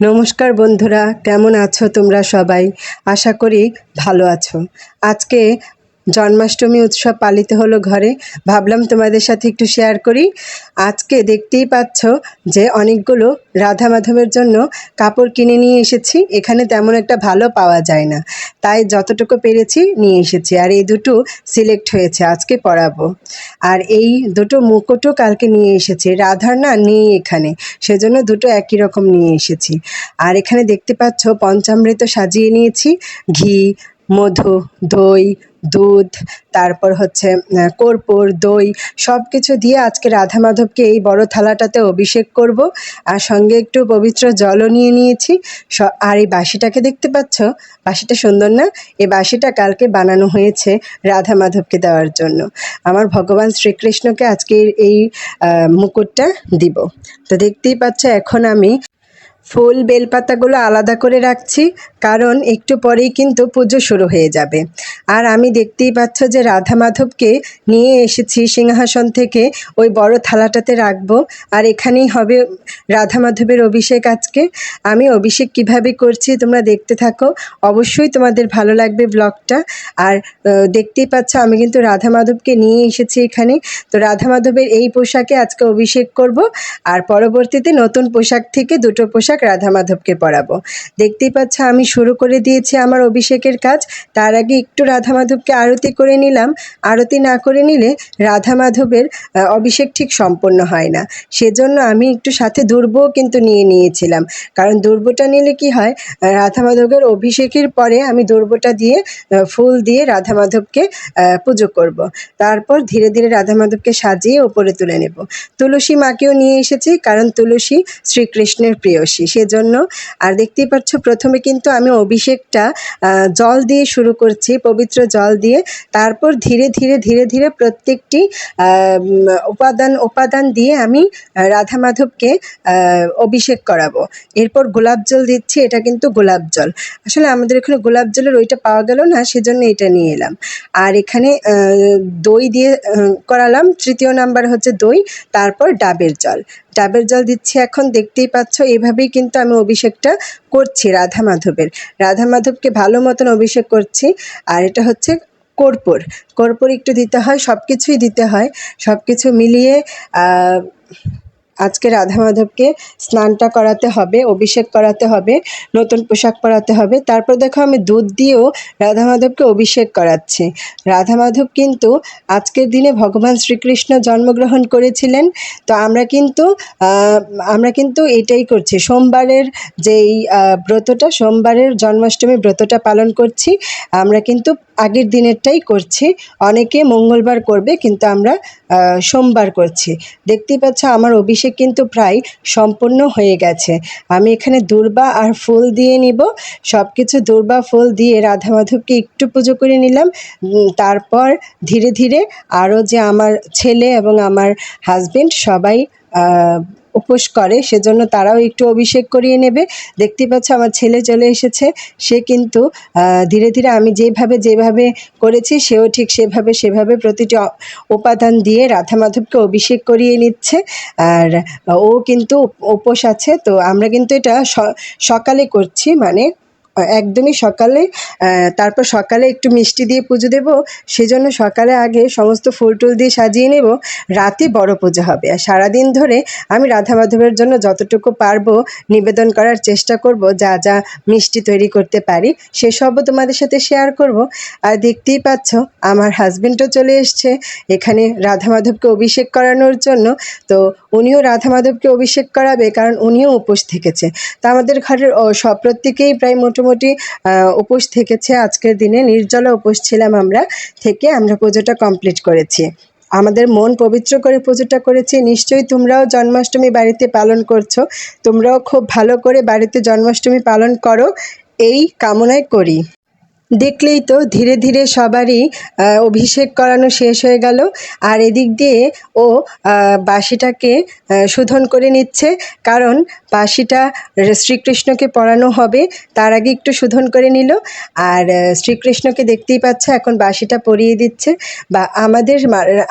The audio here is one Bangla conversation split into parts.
নমস্কার বন্ধুরা কেমন আছো তোমরা সবাই? আশা করি ভালো আছো। আজকে জন্মাষ্টমী উৎসব পালিত হলো ঘরে। ভাবলাম তোমাদের সাথে একটু শেয়ার করি। আজকে দেখতেই পাচ্ছ যে অনেকগুলো রাধা মাধবের জন্য কাপড় কিনে নিয়ে এসেছি। এখানে তেমন একটা ভালো পাওয়া যায় না। তাই যতটুকু পেরেছি নিয়ে এসেছি। আর এই দুটো সিলেক্ট হয়েছে, আজকে পরাবো। আর এই দুটো মুকুটও কালকে নিয়ে এসেছি। রাধার না নেই এখানে। সেজন্য দুটো একই রকম নিয়ে এসেছি। আর এখানে দেখতে পাচ্ছ পঞ্চামৃত সাজিয়ে নিয়েছি। ঘি, মধু, দই দুধ, তারপর হচ্ছে কর্পূর, দই সব কিছু দিয়ে আজকে রাধা মাধবকে এই বড় থালাটাতে অভিষেক করব। আর সঙ্গে একটু পবিত্র জলও নিয়ে নিয়েছি। আর এই বাসিটাকে দেখতে পাচ্ছ? বাসিটা সুন্দর না? এই বাসিটা কালকে বানানো হয়েছে রাধা মাধবকে দেওয়ার জন্য। আমার ভগবান শ্রীকৃষ্ণকে আজকে এই মুকুটটা দিব। তো দেখতেই পাচ্ছ, এখন আমি ফুল বেলপাতাগুলো আলাদা করে রাখছি। কারণ একটু পরেই কিন্তু পুজো শুরু হয়ে যাবে। আর আমি দেখতেই পাচ্ছ যে রাধা মাধবকে নিয়ে এসেছি সিংহাসন থেকে, ওই বড় থালাটাতে রাখব। আর এখানেই হবে রাধা মাধবের অভিষেক আজকে। আমি অভিষেক কীভাবে করছি তোমরা দেখতে থাকো। অবশ্যই তোমাদের ভালো লাগবে ব্লগটা। আর দেখতেই পাচ্ছ আমি কিন্তু রাধা মাধবকে নিয়ে এসেছি এখানে। তো রাধা মাধবের এই পোশাকে আজকে অভিষেক করব। আর পরবর্তীতে নতুন পোশাক থেকে দুটো পোশাক রাধা মাধবকে পরাবো। দেখতেই পাচ্ছ আমি শুরু করে দিয়েছি আমার অভিষেকের কাজ। তার আগে একটু রাধা মাধবকে আরতি করে নিলাম। আরতি না করে নিলে রাধা মাধবের অভিষেক ঠিক সম্পন্ন হয় না। সেজন্য আমি একটু সাথে দুর্বও কিন্তু নিয়ে নিয়েছিলাম। কারণ দুর্বটা নিলে কি হয় রাধা মাধবের অভিষেকের পরে আমি দুর্বটা দিয়ে ফুল দিয়ে রাধা মাধবকে পুজো করব। তারপর ধীরে ধীরে রাধা মাধবকে সাজিয়ে ওপরে তুলে নেব। তুলসী মাকেও নিয়ে এসেছি, কারণ তুলসী শ্রীকৃষ্ণের প্রেয়সী। সেজন্য, আর দেখতেই পাচ্ছ, প্রথমে কিন্তু আমি অভিষেকটা জল দিয়ে শুরু করছি, পবিত্র জল দিয়ে। তারপর ধীরে ধীরে ধীরে ধীরে প্রত্যেকটি উপাদান উপাদান দিয়ে আমি রাধা মাধবকে অভিষেক করাবো। এরপর গোলাপ জল দিচ্ছি, এটা কিন্তু গোলাপ জল। আসলে আমাদের এখানে গোলাপ জলের ওইটা পাওয়া গেল না, সেজন্য এটা নিয়ে এলাম। আর এখানে দই দিয়ে করালাম, তৃতীয় নাম্বার হচ্ছে দই, তারপর ডাবের জল। ডাবের জল দিচ্ছি এখন, দেখতেই পাচ্ছ, এভাবেই কিন্তু আমি অভিষেকটা করছি রাধা মাধবের। রাধা মাধবকে ভালো মতন অভিষেক করছি, আর এটা হচ্ছে কর্পূর। কর্পূর একটু দিতে হয় সব কিছুই দিতে হয় সব কিছু মিলিয়ে আজকে রাধা মাধবকে স্নানটা করাতে হবে, অভিষেক করাতে হবে, নতুন পোশাক পরাতে হবে। তারপর দেখো আমি দুধ দিয়েও রাধা মাধবকে অভিষেক করাচ্ছি। রাধা মাধব কিন্তু আজকের দিনে ভগবান শ্রীকৃষ্ণ জন্মগ্রহণ করেছিলেন। তো আমরা কিন্তু আমরা কিন্তু এটাই করছি। সোমবারের যেই ব্রতটা, সোমবারের জন্মাষ্টমী ব্রতটা পালন করছি। আমরা কিন্তু আগের দিনেরটাই করছি। অনেকে মঙ্গলবার করবে, কিন্তু আমরা সোমবার করছি। দেখতেই পাচ্ছ, আমার অভিষেক কিন্তু প্রায় সম্পূর্ণ হয়ে গেছে। আমি এখানে দুর্বা আর ফুল দিয়ে নিব। সব কিছু দুর্বা, ফুল দিয়ে রাধা মাধবকে একটু পুজো করে নিলাম। তারপর ধীরে ধীরে আরও যে আমার ছেলে এবং আমার হাজবেন্ড সবাই উপোস করে, সেজন্য তারাও একটু অভিষেক করিয়ে নেবে। দেখতে পাচ্ছ আমার ছেলে চলে এসেছে। সে কিন্তু ধীরে ধীরে আমি যেভাবে যেভাবে করেছি, সেও ঠিক সেভাবে সেভাবে প্রতিটি উপাদান দিয়ে রাধা মাধবকে অভিষেক করিয়ে নিচ্ছে। আর ও কিন্তু উপোস আছে। তো আমরা কিন্তু এটা সকালে করছি মানে একদমই সকালে তারপর সকালে একটু মিষ্টি দিয়ে পুজো দেব, সেজন্য সকালে আগে সমস্ত ফুল টুল দিয়ে সাজিয়ে নেব, রাতে বড় পুজো হবে। আর সারাদিন ধরে আমি রাধা মাধবের জন্য যতটুকু পারব নিবেদন করার চেষ্টা করব, যা যা মিষ্টি তৈরি করতে পারি সেসবও তোমাদের সাথে শেয়ার করব। আর দেখতেই পাচ্ছ, আমার হাজবেন্ডও চলে এসছে, এখানে রাধা মাধবকে অভিষেক করানোর জন্য। তো উনিও রাধা মাধবকে অভিষেক করাবে, কারণ উনিও উপোস থেকেছে। তো আমাদের ঘরের সব প্রত্যেকেই প্রায় মোটামুটি আহ, উপোস থেকেছে। আজকের দিনে নির্জলা উপোস ছিলাম আমরা থেকে আমরা পুজোটা কমপ্লিট করেছি। আমাদের মন পবিত্র করে পুজোটা করেছি। নিশ্চয়ই তোমরাও জন্মাষ্টমী বাড়িতে পালন করছ। তোমরাও খুব ভালো করে বাড়িতে জন্মাষ্টমী পালন করো। এই কামনায় করি। দেখলেই তো ধীরে ধীরে সবারই অভিষেক করানো শেষ হয়ে গেল। আর এদিক দিয়ে ও বাঁশিটাকে শোধন করে নিচ্ছে। কারণ বাঁশিটা শ্রীকৃষ্ণকে পরানো হবে, তার আগে একটু শোধন করে নিল। আর শ্রীকৃষ্ণকে দেখতেই পাচ্ছে এখন বাঁশিটা পরিয়ে দিচ্ছে। বা আমাদের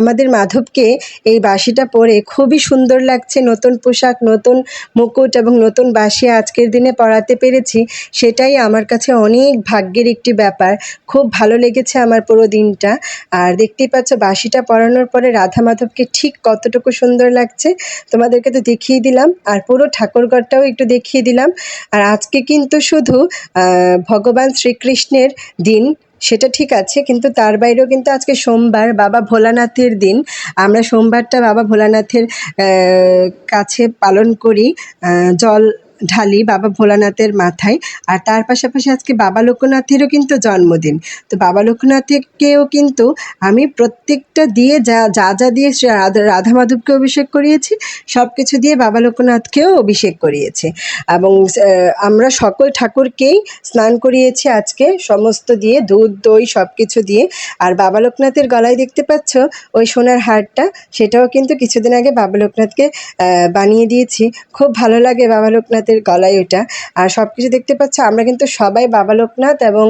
আমাদের মাধবকে এই বাঁশিটা পরে খুবই সুন্দর লাগছে। নতুন পোশাক, নতুন মুকুট এবং নতুন বাঁশি আজকের দিনে পরাতে পেরেছি। সেটাই আমার কাছে অনেক ভাগ্যের একটি ব্যাপার। খুব ভালো লেগেছে আমার পুরো দিনটা। আর দেখতেই পাচ্ছ, বাঁশিটা পরানোর পরে রাধা মাধবকে ঠিক কতটুকু সুন্দর লাগছে। তোমাদেরকে তো দেখিয়ে দিলাম, আর পুরো ঠাকুরঘরটাও একটু দেখিয়ে দিলাম। আর আজকে কিন্তু শুধু ভগবান শ্রীকৃষ্ণের দিন, সেটা ঠিক আছে, কিন্তু তার বাইরেও কিন্তু আজকে সোমবার, বাবা ভোলানাথের দিন। আমরা সোমবারটা বাবা ভোলানাথের কাছে পালন করি। জল ঢালি বাবা ভোলানাথের মাথায়। আর তার পাশাপাশি আজকে বাবা লোকনাথেরও কিন্তু জন্মদিন। তো বাবা লোকনাথকেও কিন্তু আমি প্রত্যেকটা দিয়ে যা যা যা দিয়ে রাধা মাধবকে অভিষেক করিয়েছি সব কিছু দিয়ে বাবা লোকনাথকেও অভিষেক করিয়েছি। এবং আমরা সকল ঠাকুরকেই স্নান করিয়েছি আজকে, সমস্ত দিয়ে দুধ, দই সব কিছু দিয়ে। আর বাবা লোকনাথের গলায় দেখতে পাচ্ছ, ওই সোনার হারটা, সেটাও কিন্তু কিছুদিন আগে বাবা লোকনাথকে বানিয়ে দিয়েছি। খুব ভালো লাগে বাবা লোকনাথের গলায় ওটা আর সব কিছু দেখতে পাচ্ছ, আমরা কিন্তু সবাই বাবা লোকনাথ এবং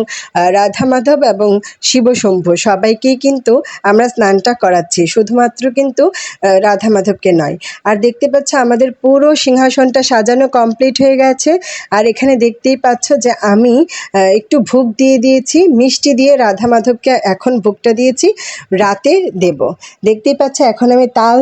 রাধা মাধব এবং শিব শম্ভু। সবাইকেই কিন্তু আমরা স্নানটা করাচ্ছি। শুধুমাত্র কিন্তু রাধা মাধবকে নয়। আর দেখতে পাচ্ছ, আমাদের পুরো সিংহাসনটা সাজানো কমপ্লিট হয়ে গেছে। আর এখানে দেখতেই পাচ্ছ যে আমি একটু ভোগ দিয়ে দিয়েছি। মিষ্টি দিয়ে রাধা মাধবকে এখন ভোগটা দিয়েছি। রাতে দেব। দেখতেই পাচ্ছ, এখন আমি তাল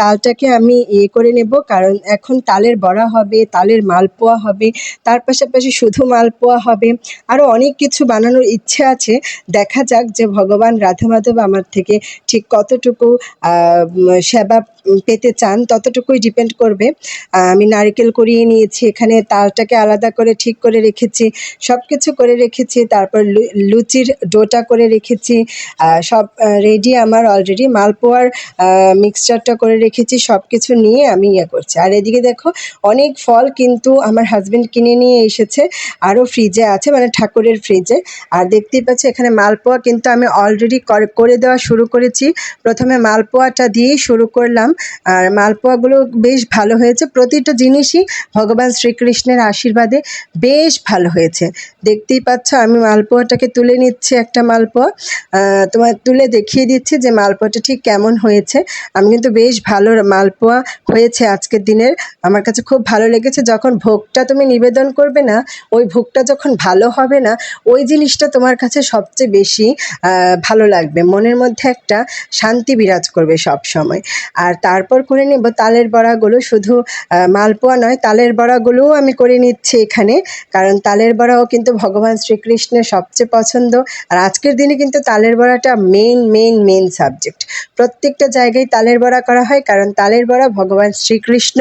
তালটাকে আমি ইয়ে করে নেব। কারণ এখন তালের বড়া হবে। তালের মালপোয়া হবে, তার পাশাপাশি শুধু মালপোয়া হবে। আরও অনেক কিছু বানানোর ইচ্ছে আছে। দেখা যাক যে ভগবান রাধা মাধব আমার থেকে ঠিক কতটুকু সেবা পেতে চান, ততটুকুই ডিপেন্ড করবে। আমি নারকেল করিয়ে নিয়েছি, এখানে তালটাকে আলাদা করে ঠিক করে রেখেছি সব কিছু করে রেখেছি, তারপর লুচির ডোটা করে রেখেছি সব রেডি আমার অলরেডি মালপোয়ার মিক্সচারটা করে রেখেছি সব কিছু নিয়ে আমি ইয়ে করছি। আর এদিকে দেখো, অনেক ফল কিন্তু আমার হাজব্যান্ড কিনে নিয়ে এসেছে, আরও ফ্রিজে আছে মানে ঠাকুরের ফ্রিজে আর দেখতেই পাচ্ছি, এখানে মালপোয়া কিন্তু আমি অলরেডি করে দেওয়া শুরু করেছি। প্রথমে মালপোয়াটা দিয়েই শুরু করলাম। আর মালপোয়াগুলো বেশ ভালো হয়েছে। প্রতিটা জিনিসই ভগবান শ্রীকৃষ্ণের আশীর্বাদে বেশ ভালো হয়েছে। দেখতেই পাচ্ছ, আমি মালপোয়াটাকে তুলে নিচ্ছি একটা মালপোয়া। তোমার তুলে দেখিয়ে দিচ্ছি যে মালপোয়াটা ঠিক কেমন হয়েছে। আমি কিন্তু বেশ ভালো মালপোয়া হয়েছে আজকের দিনের। আমার কাছে খুব ভালো লেগেছে। যখন ভোগটা তুমি নিবেদন করবে না, ওই ভোগটা যখন ভালো হবে না, ওই জিনিসটা তোমার কাছে সবচেয়ে বেশি ভালো লাগবে। মনের মধ্যে একটা শান্তি বিরাজ করবে সব সময় আর তারপর করে নেব। তালের বড়াগুলো শুধু মালপোয়া নয়, তালের বড়াগুলোও আমি করে নিচ্ছি এখানে। কারণ তালের বড়াও কিন্তু ভগবান শ্রীকৃষ্ণের সবচেয়ে পছন্দ। আর আজকের দিনে কিন্তু তালের বড়াটা মেন মেন মেন সাবজেক্ট প্রত্যেকটা জায়গায় তালের বড়া করা হয়, কারণ তালের বড়া ভগবান শ্রীকৃষ্ণ।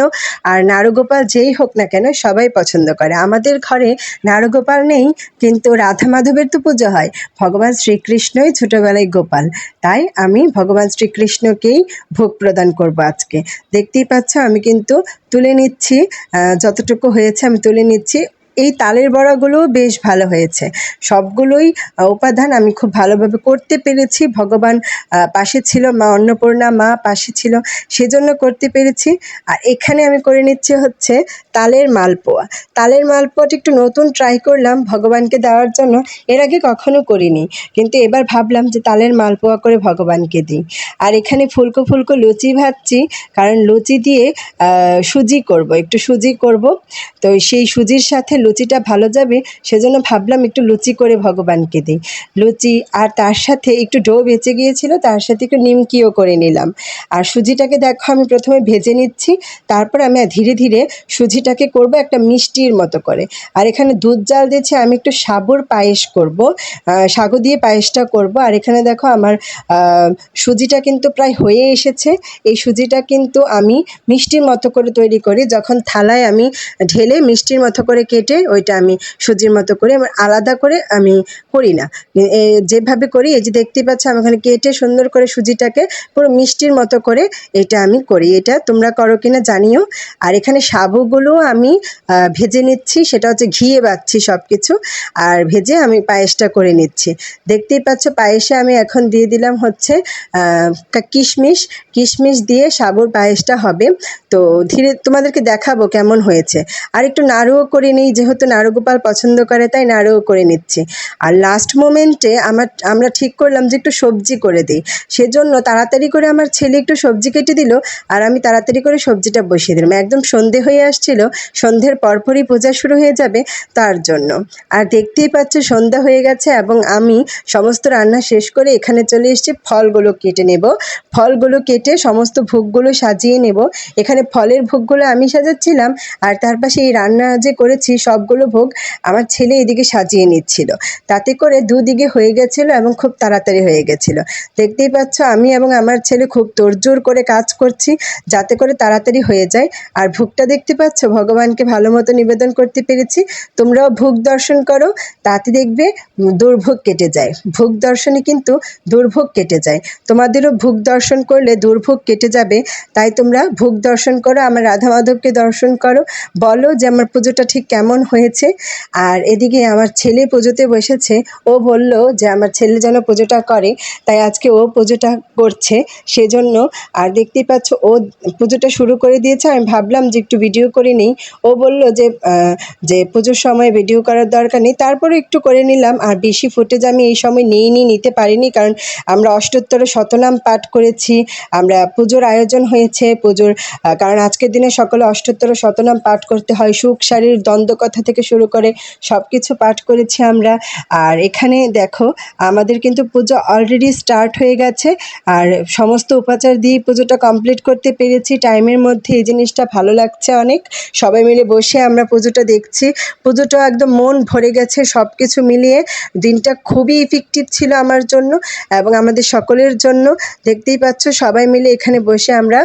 আর নারগোপাল যেই হোক না কেন, সবাই পছন্দ করে। আমাদের ঘরে নারগোপাল নেই, কিন্তু রাধা মাধবের তো পুজো হয়। ভগবান শ্রীকৃষ্ণই ছোটোবেলায় গোপাল। তাই আমি ভগবান শ্রীকৃষ্ণকেই ভোগ প্রদান করব। আজকে। দেখতেই পাচ্ছ আমি কিন্তু তুলে নিচ্ছি যতটুকু হয়েছে আমি তুলে নিচ্ছি। এই তালের বড়াগুলোও বেশ ভালো হয়েছে। সবগুলোই উপাদান আমি খুব ভালোভাবে করতে পেরেছি। ভগবান পাশে ছিল, মা অন্নপূর্ণা, মা পাশে ছিল, সেজন্য করতে পেরেছি। আর এখানে আমি করে নিচ্ছি হচ্ছে তালের মালপোয়া। তালের মালপোয়াটা একটু নতুন ট্রাই করলাম ভগবানকে দেওয়ার জন্য। এর আগে কখনো করিনি। কিন্তু এবার ভাবলাম যে তালের মালপোয়া করে ভগবানকে দিই। আর এখানে ফুলকো ফুলকো লুচি ভাজছি, কারণ লুচি দিয়ে সুজি করব। একটু সুজি করব। তো সেই সুজির সাথে লুচিটা ভালো যাবে, সেজন্য ভাবলাম একটু লুচি করে ভগবানকে দিই। লুচি আর তার সাথে একটু ডো বেঁচে গিয়েছিল, তার সাথে একটু নিমকিও করে নিলাম। আর সুজিটাকে দেখো, আমি প্রথমে ভেজে নিচ্ছি, তারপর আমি ধীরে ধীরে সুজিটাকে করব একটা মিষ্টির মতো করে। আর এখানে দুধ জাল দিয়েছি, আমি একটু সাবুর পায়েস করব সাগু দিয়ে পায়েসটা করব। আর এখানে দেখো আমার সুজিটা কিন্তু প্রায় হয়ে এসেছে। এই সুজিটা কিন্তু আমি মিষ্টির মতো করে তৈরি করি, যখন থালায় আমি ঢেলে মিষ্টির মতো করে কেটে কেটে ওইটা আমি সুজির মতো করে আমার আলাদা করে আমি করি না। যেভাবে করি, এই যে দেখতেই পাচ্ছ আমি ওখানে কেটে সুন্দর করে সুজিটাকে পুরো মিষ্টির মতো করে এটা আমি করি। এটা তোমরা করো কিনা জানিও। আর এখানে সাবুগুলো আমি ভেজে নিচ্ছি, সেটা হচ্ছে ঘিয়ে বাচ্ছি সব কিছু আর ভেজে আমি পায়েসটা করে নিচ্ছি। দেখতেই পাচ্ছ পায়েসে আমি এখন দিয়ে দিলাম হচ্ছে কিশমিশ। কিশমিশ দিয়ে সাবুর পায়েসটা হবে। তো ধীরে তোমাদেরকে দেখাবো কেমন হয়েছে। আর একটু নাড়ুও করে নিই যেহেতু নাড়ু গোপাল পছন্দ করে, তাই নাড়ুও করে নিচ্ছি। আর লাস্ট মোমেন্টে আমার, আমরা ঠিক করলাম যে একটু সবজি করে দিই। সেজন্য তাড়াতাড়ি করে আমার ছেলে একটু সবজি কেটে দিল, আর আমি তাড়াতাড়ি করে সবজিটা বসিয়ে দিলাম। একদম সন্ধে হয়ে আসছিল, সন্ধ্যের পরপরই পূজা শুরু হয়ে যাবে তার জন্য। আর দেখতেই পাচ্ছ সন্ধ্যা হয়ে গেছে এবং আমি সমস্ত রান্না শেষ করে এখানে চলে এসেছি, ফলগুলো কেটে নেব। ফলগুলো কেটে সমস্ত ভোগগুলো সাজিয়ে নেব। এখানে ফলের ভোগগুলো আমি সাজাচ্ছিলাম, আর তার পাশে এই রান্না যে করেছি সবগুলো ভোগ আমার ছেলে এদিকে সাজিয়ে নিচ্ছিল। তাতে করে দুদিকে হয়ে গেছিল এবং খুব তাড়াতাড়ি হয়ে গেছিল। দেখতেই পাচ্ছ আমি এবং আমার ছেলে খুব তোড়জোড় করে কাজ করছি যাতে করে তাড়াতাড়ি হয়ে যায়। আর ভোগটা দেখতে পাচ্ছ? ভগবানকে ভালো মতো নিবেদন করতে পেরেছি। তোমরাও ভোগ দর্শন করো, তাতে দেখবে দুর্ভোগ কেটে যায়। ভোগ দর্শনে কিন্তু দুর্ভোগ কেটে যায়। তোমাদেরও ভোগ দর্শন করলে দুর্ভোগ কেটে যাবে। তাই তোমরা ভোগ দর্শন করো, আমার রাধা মাধবকে দর্শন করো। বলো যে আমার পুজোটা ঠিক কেমন হয়েছে। আর এদিকে আমার ছেলে পুজোতে বসেছে। ও বলল যে, আমার ছেলে যেন পুজোটা করে, তাই আজকে ও পুজোটা করছে সেজন্য। আর দেখতেই পাচ্ছ, ও পুজোটা শুরু করে দিয়েছে। আমি ভাবলাম যে, একটু ভিডিও করে নিই। ও বলল যে যে পুজোর সময় ভিডিও করার দরকার নেই। তারপরে একটু করে নিলাম। আর বেশি ফুটেজ আমি এই সময় নিইনি নিতে পারিনি, কারণ আমরা অষ্টোত্তর শতনাম পাঠ করেছি। আমরা পুজোর আয়োজন হয়েছে, পুজোর কারণ আজকের দিনে সকলে অষ্টোত্তর শতনাম পাঠ করতে হয়। সুখ শারীর দ্বন্দ্ব কথা থেকে শুরু করে সব কিছু পাঠ করেছি আমরা। আর এখানে দেখো, আমাদের কিন্তু পুজো অলরেডি স্টার্ট হয়ে গেছে। আর সমস্ত উপাচার দিয়ে পুজোটা কমপ্লিট করতে পেরেছি। টাইমের মধ্যে এই জিনিসটা ভালো লাগছে অনেক। সবাই মিলে বসে আমরা পুজোটা দেখছি। পুজোটা একদম মন ভরে গেছে সব কিছু মিলিয়ে। দিনটা খুবই ইফেক্টিভ ছিল আমার জন্য এবং আমাদের সকলের জন্য। দেখতেই পাচ্ছ, সবাই মিলে এখানে বসে আমরা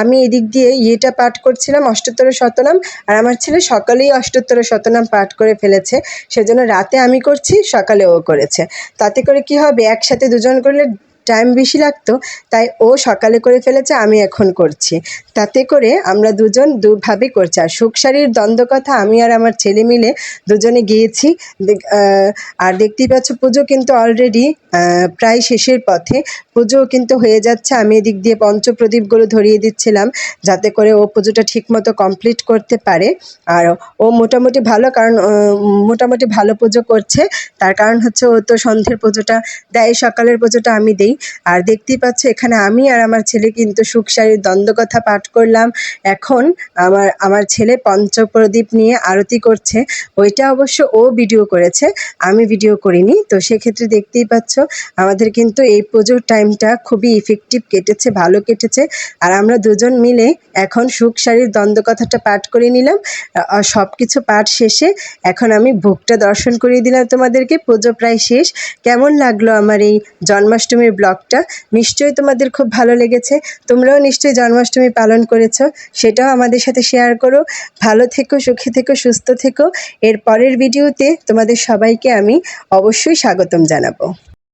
আমি এদিক দিয়ে ইয়েটা পাঠ করছিলাম অষ্টোত্তর শতনাম আর আমার ছেলে সকালেই অষ্টোত্তর শতনাম পাঠ করে ফেলেছে, সেজন্য রাতে আমি করছি সকালে ও করেছে। তাতে করে কি হবে? একসাথে দুজন করলে টাইম বেশি লাগতো, তাই ও সকালে করে ফেলেছে, আমি এখন করছি। তাতে করে আমরা দুজন দুভাবে করছি। আর সুখ সুখসারির দ্বন্দ্ব কথা আমি আর আমার ছেলে মিলে দুজনে গিয়েছি। আর দেখতেই পাচ্ছ পুজো কিন্তু অলরেডি প্রায় শেষের পথে। পুজো কিন্তু হয়ে যাচ্ছে, আমি এদিক দিয়ে পঞ্চপ্রদীপগুলো ধরিয়ে দিচ্ছিলাম, যাতে করে ও পুজোটা ঠিকমতো কমপ্লিট করতে পারে। আর ও মোটামুটি ভালো কারণ মোটামুটি ভালো পুজো করছে। তার কারণ হচ্ছে ও তো সন্ধ্যের পুজোটা দেয়, সকালের পুজোটা আমি দেই। আর দেখতেই পাচ্ছ, এখানে আমি আর আমার ছেলে কিন্তু সুখসারির দ্বন্দ্বকথা পাঠ করলাম। এখন আমার আমার ছেলে পঞ্চপ্রদীপ নিয়ে আরতি করছে। ওইটা অবশ্য ও ভিডিও করেছে, আমি ভিডিও করিনি। তো সেক্ষেত্রে দেখতেই পাচ্ছ, আমাদের কিন্তু এই পুজোর টাইমটা খুবই ইফেক্টিভ কেটেছে, ভালো কেটেছে। আর আমরা দুজন মিলে এখন সুখ শাড়ির দ্বন্দ্বকথাটা পাঠ করে নিলাম। সব কিছু পাঠ শেষে এখন আমি ভোগটা দর্শন করিয়ে দিলাম তোমাদেরকে। পুজো প্রায় শেষ। কেমন লাগল আমার এই জন্মাষ্টমীর ব্লগটা। নিশ্চয়ই তোমাদের খুব ভালো লেগেছে। তোমরাও নিশ্চয়ই জন্মাষ্টমী পালন করেছ, সেটাও আমাদের সাথে শেয়ার করো। ভালো থেকো, সুখী থেকো, সুস্থ থেকো। এর পরের ভিডিওতে তোমাদের সবাইকে আমি অবশ্যই স্বাগতম জানাব।